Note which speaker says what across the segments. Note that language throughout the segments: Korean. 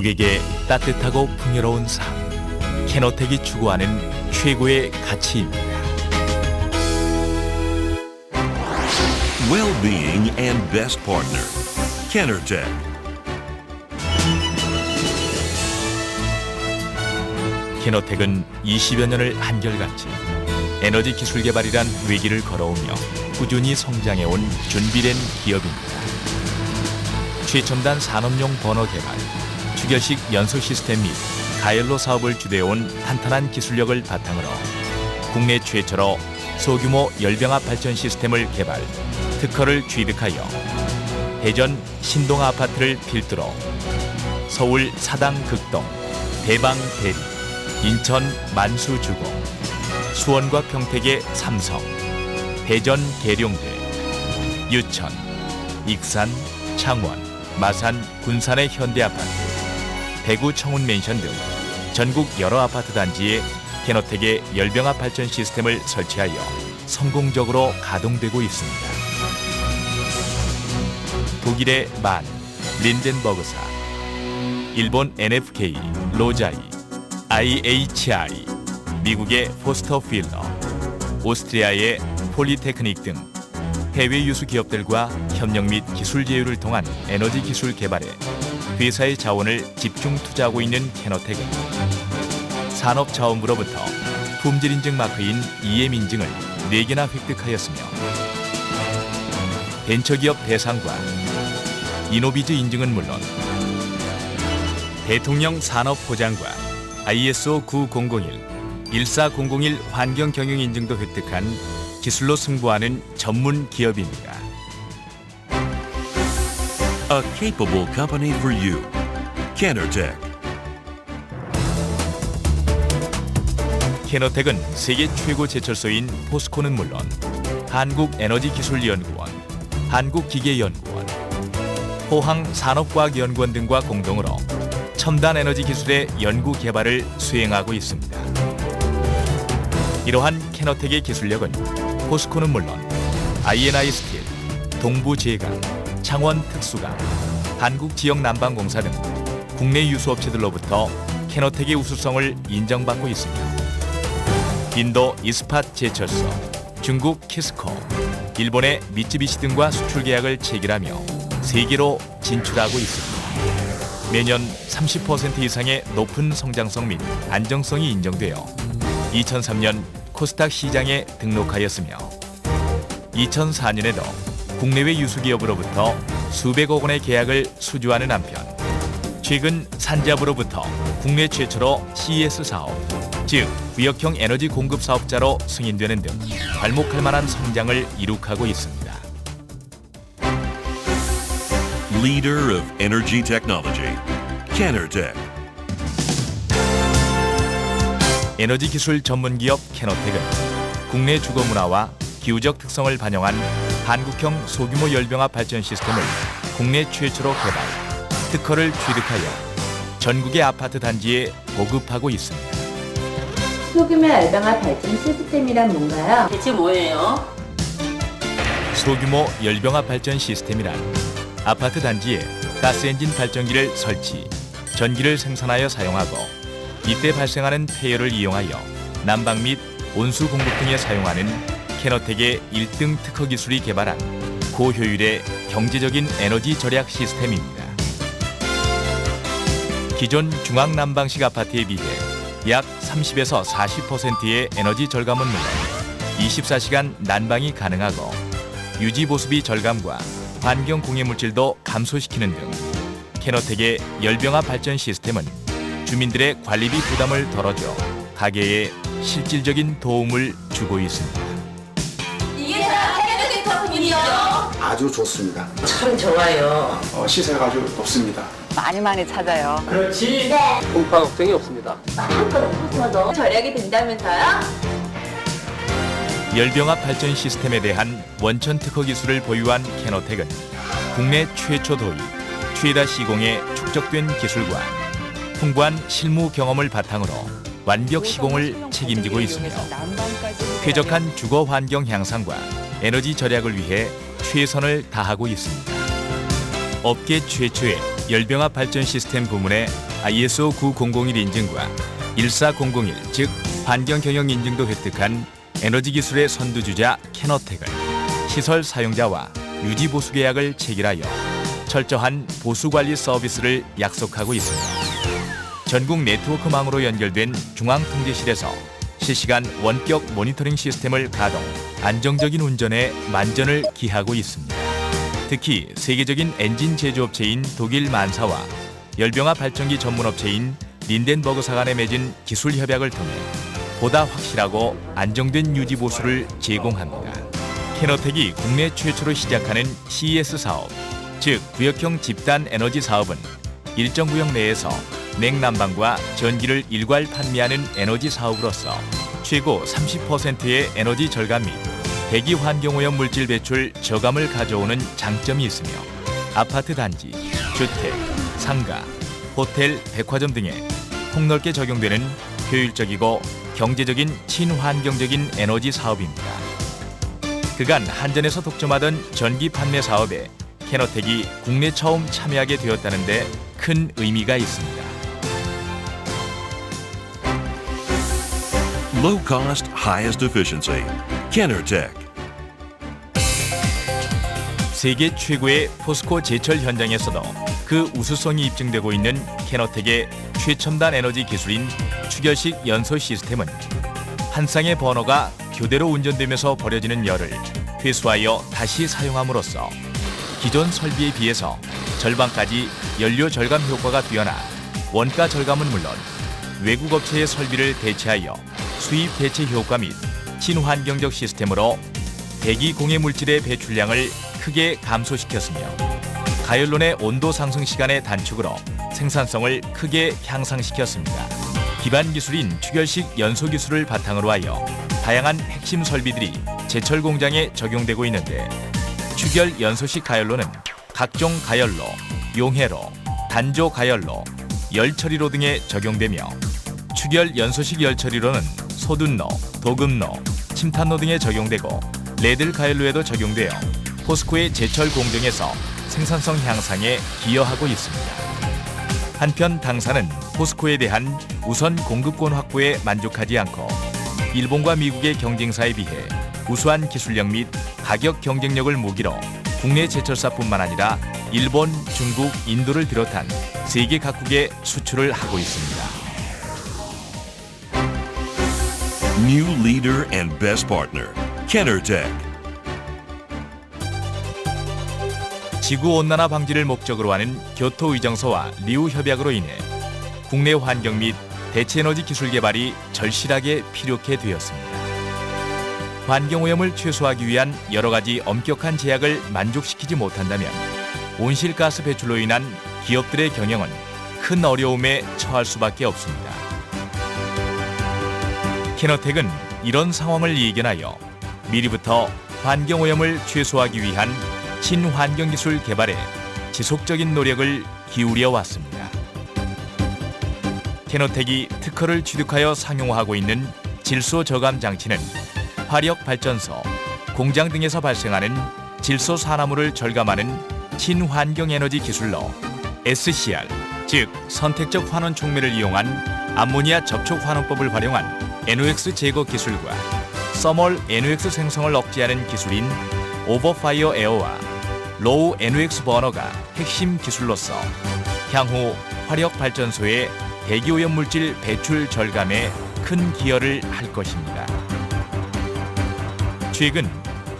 Speaker 1: 고객의 따뜻하고 풍요로운 삶. 캐노텍이 추구하는 최고의 가치입니다.
Speaker 2: Well-being and best partner. Kennertech.
Speaker 1: 캐노텍은 20여 년을 한결같이 에너지 기술 개발이란 외기를 걸어오며 꾸준히 성장해온 준비된 기업입니다. 최첨단 산업용 버너 개발, 추결식 연소 시스템 및 가열로 사업을 주도해온 탄탄한 기술력을 바탕으로 국내 최초로 소규모 열병합 발전 시스템을 개발, 특허를 취득하여 대전 신동 아파트를 필두로 서울 사당 극동, 대방 대리, 인천 만수 주공, 수원과 평택의 삼성, 대전 계룡대, 유천, 익산, 창원, 마산, 군산의 현대 아파트, 대구 청운 맨션 등 전국 여러 아파트 단지에 캐노텍의 열병합 발전 시스템을 설치하여 성공적으로 가동되고 있습니다. 독일의 만, 린덴버그사, 일본 NFK, 로자이, IHI, 미국의 포스터 필러, 오스트리아의 폴리테크닉 등 해외 유수 기업들과 협력 및 기술 제휴를 통한 에너지 기술 개발에 회사의 자원을 집중 투자하고 있는 캐노텍은 산업자원부로부터 품질 인증 마크인 EM 인증을 4개나 획득하였으며 벤처기업 대상과 이노비즈 인증은 물론 대통령 산업보장과 ISO 9001, 14001 환경 경영 인증도 획득한 기술로 승부하는 전문 기업입니다.
Speaker 2: A capable company for you. Kennertech.
Speaker 1: 캐노텍은 세계 최고 제철소인 포스코는 물론 한국에너지기술연구원, 한국기계연구원, 포항산업과학연구원 등과 공동으로 첨단 에너지 기술의 연구 개발을 수행하고 있습니다. 이러한 캐노텍의 기술력은 포스코는 물론 INI 스틸, 동부제강, 창원 특수강, 한국 지역 난방공사 등 국내 유수업체들로부터 캐노텍의 우수성을 인정받고 있으며 인도 이스팟 제철소, 중국 키스코, 일본의 미쯔비시 등과 수출 계약을 체결하며 세계로 진출하고 있습니다. 매년 30% 이상의 높은 성장성 및 안정성이 인정되어 2003년 코스닥 시장에 등록하였으며 2004년에도 국내외 유수기업으로부터 수백억 원의 계약을 수주하는 한편 최근 산자부로부터 국내 최초로 CES 사업, 즉 구역형 에너지 공급 사업자로 승인되는 등 괄목할 만한 성장을 이룩하고 있습니다.
Speaker 2: Leader of energy technology. Kennertech.
Speaker 1: 에너지 기술 전문 기업 캐노텍은 국내 주거 문화와 기후적 특성을 반영한 한국형 소규모 열병합 발전 시스템을 국내 최초로 개발, 특허를 취득하여 전국의 아파트 단지에 보급하고 있습니다.
Speaker 3: 소규모 열병합 발전 시스템이란 뭔가요?
Speaker 4: 대체 뭐예요?
Speaker 1: 소규모 열병합 발전 시스템이란 아파트 단지에 가스 엔진 발전기를 설치, 전기를 생산하여 사용하고 이때 발생하는 폐열을 이용하여 난방 및 온수 공급 등에 사용하는 캐너텍의 1등 특허 기술이 개발한 고효율의 경제적인 에너지 절약 시스템입니다. 기존 중앙 난방식 아파트에 비해 약 30에서 40%의 에너지 절감은 물론 24시간 난방이 가능하고 유지 보수비 절감과 환경 공해 물질도 감소시키는 등 캐노텍의 열병합 발전 시스템은 주민들의 관리비 부담을 덜어줘 가게에 실질적인 도움을 주고 있습니다.
Speaker 5: 아주 좋습니다.
Speaker 4: 참 좋아요.
Speaker 5: 어, 시세가 아주 높습니다.
Speaker 6: 많이 많이 찾아요.
Speaker 7: 공파 걱정이 없습니다.
Speaker 3: 마음껏 절약이 된다면서요?
Speaker 1: 열병합 발전 시스템에 대한 원천 특허 기술을 보유한 캐노텍은 국내 최초 도입, 최다 시공에 축적된 기술과 풍부한 실무 경험을 바탕으로 완벽 시공을 책임지고 있으며 쾌적한 주거 환경 향상과 에너지 절약을 위해 최선을 다하고 있습니다. 업계 최초의 열병합 발전 시스템 부문의 ISO 9001 인증과 14001, 즉 환경 경영 인증도 획득한 에너지 기술의 선두주자 캐너텍은 시설 사용자와 유지 보수 계약을 체결하여 철저한 보수 관리 서비스를 약속하고 있습니다. 전국 네트워크망으로 연결된 중앙통제실에서 실시간 원격 모니터링 시스템을 가동, 안정적인 운전에 만전을 기하고 있습니다. 특히 세계적인 엔진 제조업체인 독일 만사와 열병합 발전기 전문업체인 린덴버그사 간에 맺은 기술 협약을 통해 보다 확실하고 안정된 유지 보수를 제공합니다. 캐너텍이 국내 최초로 시작하는 CES 사업, 즉 구역형 집단 에너지 사업은 일정 구역 내에서 냉난방과 전기를 일괄 판매하는 에너지 사업으로서 최고 30%의 에너지 절감 및 대기 환경오염 물질 배출 저감을 가져오는 장점이 있으며 아파트 단지, 주택, 상가, 호텔, 백화점 등에 폭넓게 적용되는 효율적이고 경제적인 친환경적인 에너지 사업입니다. 그간 한전에서 독점하던 전기 판매 사업에 캐너텍이 국내 처음 참여하게 되었다는데 큰 의미가 있습니다.
Speaker 2: Low cost, highest efficiency. Kennertech.
Speaker 1: 세계 최고의 포스코 제철 현장에서도 그 우수성이 입증되고 있는 캐너텍의 최첨단 에너지 기술인 추결식 연소 시스템은 한 쌍의 버너가 교대로 운전되면서 버려지는 열을 회수하여 다시 사용함으로써 기존 설비에 비해서 절반까지 연료 절감 효과가 뛰어나 원가 절감은 물론 외국 업체의 설비를 대체하여 수입 대체 효과 및 친환경적 시스템으로 대기 공해 물질의 배출량을 크게 감소시켰으며 가열론의 온도 상승 시간의 단축으로 생산성을 크게 향상시켰습니다. 기반 기술인 추결식 연소 기술을 바탕으로 하여 다양한 핵심 설비들이 제철 공장에 적용되고 있는데 추결 연소식 가열로는 각종 가열로, 용해로, 단조 가열로, 열처리로 등에 적용되며 추결 연소식 열처리로는 소둔로, 도금로, 침탄로 등에 적용되고 레들 가열로에도 적용되어 포스코의 제철 공정에서 생산성 향상에 기여하고 있습니다. 한편 당사는 포스코에 대한 우선 공급권 확보에 만족하지 않고 일본과 미국의 경쟁사에 비해 우수한 기술력 및 가격 경쟁력을 무기로 국내 제철사뿐만 아니라 일본, 중국, 인도를 비롯한 세계 각국에 수출을 하고 있습니다.
Speaker 2: New leader and best partner. Kennertech.
Speaker 1: 지구 온난화 방지를 목적으로 하는 교토 의정서와 리우 협약으로 인해 국내 환경 및 대체 에너지 기술 개발이 절실하게 필요케 되었습니다. 환경 오염을 최소화하기 위한 여러 가지 엄격한 제약을 만족시키지 못한다면 온실가스 배출로 인한 기업들의 경영은 큰 어려움에 처할 수밖에 없습니다. 캐너텍은 이런 상황을 예견하여 미리부터 환경 오염을 최소화하기 위한 친환경 기술 개발에 지속적인 노력을 기울여 왔습니다. 캐노텍이 특허를 취득하여 상용화하고 있는 질소 저감 장치는 화력 발전소, 공장 등에서 발생하는 질소 산화물을 절감하는 친환경 에너지 기술로 SCR, 즉 선택적 환원 촉매를 이용한 암모니아 접촉 환원법을 활용한 NOx 제거 기술과 서멀 NOx 생성을 억제하는 기술인 오버파이어 에어와 로우 NOx 버너가 핵심 기술로서 향후 화력 발전소의 대기오염 물질 배출 절감에 큰 기여를 할 것입니다. 최근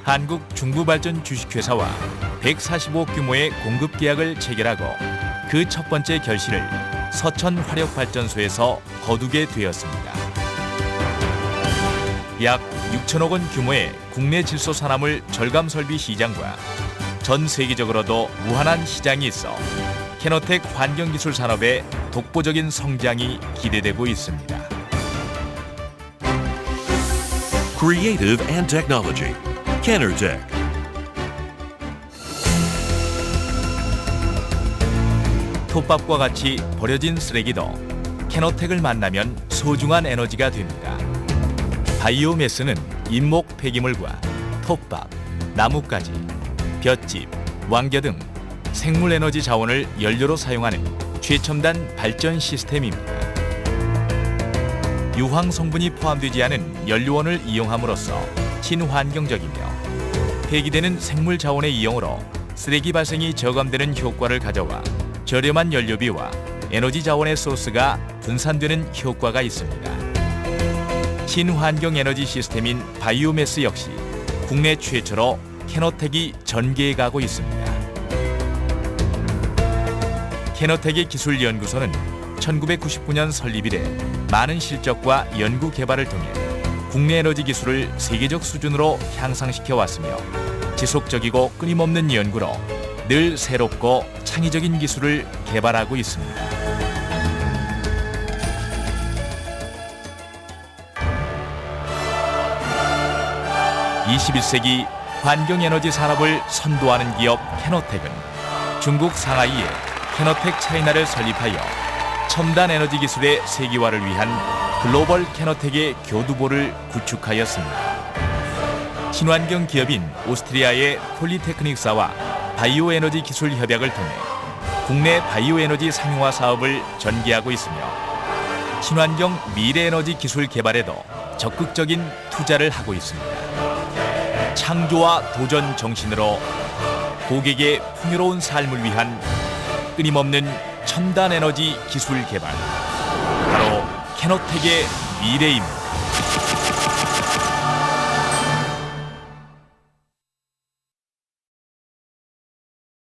Speaker 1: 한국 중부발전 주식회사와 145 규모의 공급 계약을 체결하고 그 첫 번째 결실을 서천 화력 발전소에서 거두게 되었습니다. 약 6천억 원 규모의 국내 질소 산화물 절감 설비 시장과 전 세계적으로도 무한한 시장이 있어 캐노텍 환경기술 산업의 독보적인 성장이 기대되고 있습니다.
Speaker 2: Creative and technology. Kennertech.
Speaker 1: 톱밥과 같이 버려진 쓰레기도 캐노텍을 만나면 소중한 에너지가 됩니다. 바이오매스는 잇목 폐기물과 톱밥, 나뭇가지, 볏짚, 왕겨 등 생물 에너지 자원을 연료로 사용하는 최첨단 발전 시스템입니다. 유황 성분이 포함되지 않은 연료원을 이용함으로써 친환경적이며 폐기되는 생물 자원의 이용으로 쓰레기 발생이 저감되는 효과를 가져와 저렴한 연료비와 에너지 자원의 소스가 분산되는 효과가 있습니다. 친환경 에너지 시스템인 바이오매스 역시 국내 최초로 캐노텍이 전개해 가고 있습니다. 캐노텍의 기술연구소는 1999년 설립 이래 많은 실적과 연구 개발을 통해 국내 에너지 기술을 세계적 수준으로 향상시켜 왔으며 지속적이고 끊임없는 연구로 늘 새롭고 창의적인 기술을 개발하고 있습니다. 21세기 환경에너지 산업을 선도하는 기업 캐노텍은 중국 상하이에 캐노텍 차이나를 설립하여 첨단 에너지 기술의 세계화를 위한 글로벌 캐노텍의 교두보를 구축하였습니다. 친환경 기업인 오스트리아의 폴리테크닉사와 바이오 에너지 기술 협약을 통해 국내 바이오 에너지 상용화 사업을 전개하고 있으며 친환경 미래 에너지 기술 개발에도 적극적인 투자를 하고 있습니다. 창조와 도전 정신으로 고객의 풍요로운 삶을 위한 끊임없는 첨단 에너지 기술 개발 바로 캐노텍의 미래입니다.